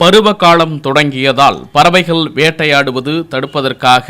பருவ காலம் தொடங்கியதால் பறவைகள் வேட்டையாடுவது தடுப்பதற்காக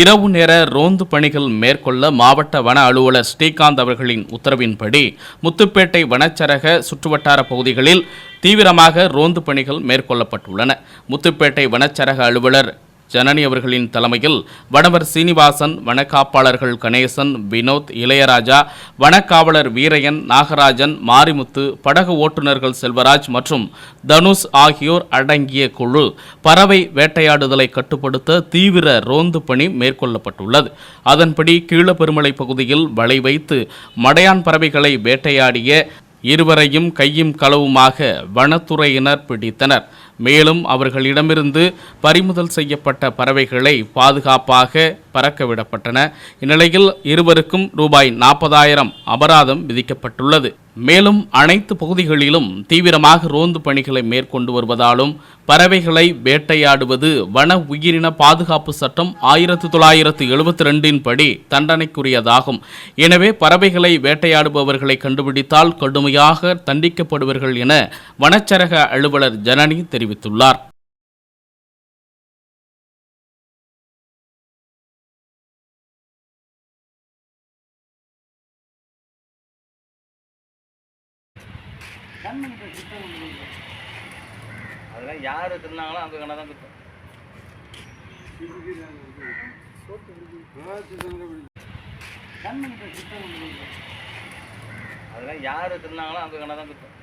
இரவு நேர ரோந்து பணிகள் மேற்கொள்ள மாவட்ட வன அலுவலர் ஸ்ரீகாந்த் அவர்களின் உத்தரவின்படி முத்துப்பேட்டை வனச்சரக சுற்றுவட்டார பகுதிகளில் தீவிரமாக ரோந்து பணிகள் மேற்கொள்ளப்பட்டுள்ளன. முத்துப்பேட்டை வனச்சரக அலுவலர் ஜனனி அவர்களின் தலைமையில் வனவர் சீனிவாசன் வனக்காப்பாளர்கள் கணேசன் வினோத் இளையராஜா வனக்காவலர் வீரையன் நாகராஜன் மாரிமுத்து படகு ஓட்டுநர்கள் செல்வராஜ் மற்றும் தனுஷ் ஆகியோர் அடங்கிய குழு பறவை வேட்டையாடுதலை கட்டுப்படுத்த தீவிர ரோந்து பணி மேற்கொள்ளப்பட்டுள்ளது. அதன்படி கீழப்பெருமலை பகுதியில் வலை வைத்து மடையான் பறவைகளை வேட்டையாடிய இருவரையும் கையும் களவுமாக வனத்துறையினர் பிடித்தனர். மேலும் அவர்களிடமிருந்து பறிமுதல் செய்யப்பட்ட பறவைகளை பாதுகாப்பாக பறக்க விடப்பட்டன. இந்நிலையில் இருவருக்கும் ரூபாய் நாற்பதாயிரம் அபராதம் விதிக்கப்பட்டுள்ளது. மேலும் அனைத்து பகுதிகளிலும் தீவிரமாக ரோந்து பணிகளை மேற்கொண்டு வருவதாலும் பறவைகளை வேட்டையாடுவது வன உயிரின பாதுகாப்பு சட்டம் ஆயிரத்தி தொள்ளாயிரத்து எழுபத்தி ரெண்டின் படி தண்டனைக்குரியதாகும். எனவே பறவைகளை வேட்டையாடுபவர்களை கண்டுபிடித்தால் கடுமையாக தண்டிக்கப்படுவார்கள் என வனச்சரக அலுவலர் ஜனனி தெரிவித்துள்ளார். அதெல்லாம் யார் திருந்தாங்களோ அங்கே கண்ணா தான் குத்தம். அதெல்லாம் யார் திருந்தாங்களோ அங்கே கண்ணா தான் குத்தம்.